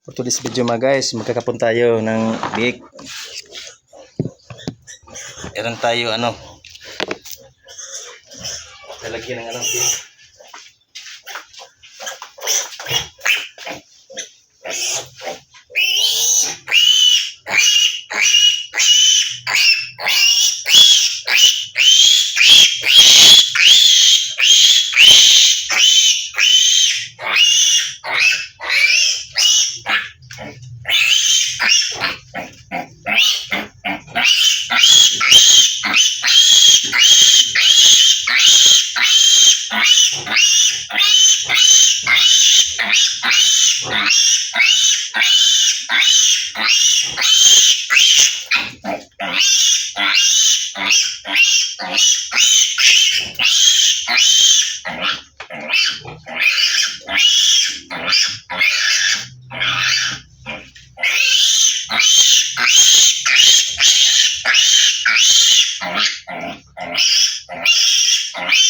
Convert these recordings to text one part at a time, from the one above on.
For today's video mga guys, magkakapon tayo ng big. Meron tayo ano. Lalagyan ng ano big. All right.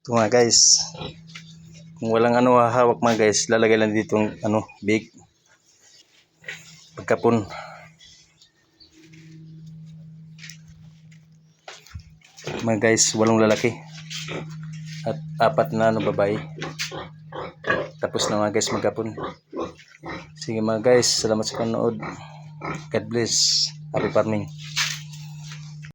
Ito mga guys. Kung walang ano hawak mga guys, lalagay lang dito yung ano, big. Pagkapon. Mga guys, walong lalaki. At apat na ano, babae. Tapos na mga guys magkapon. Sige mga guys, salamat sa panood. God bless. Happy farming.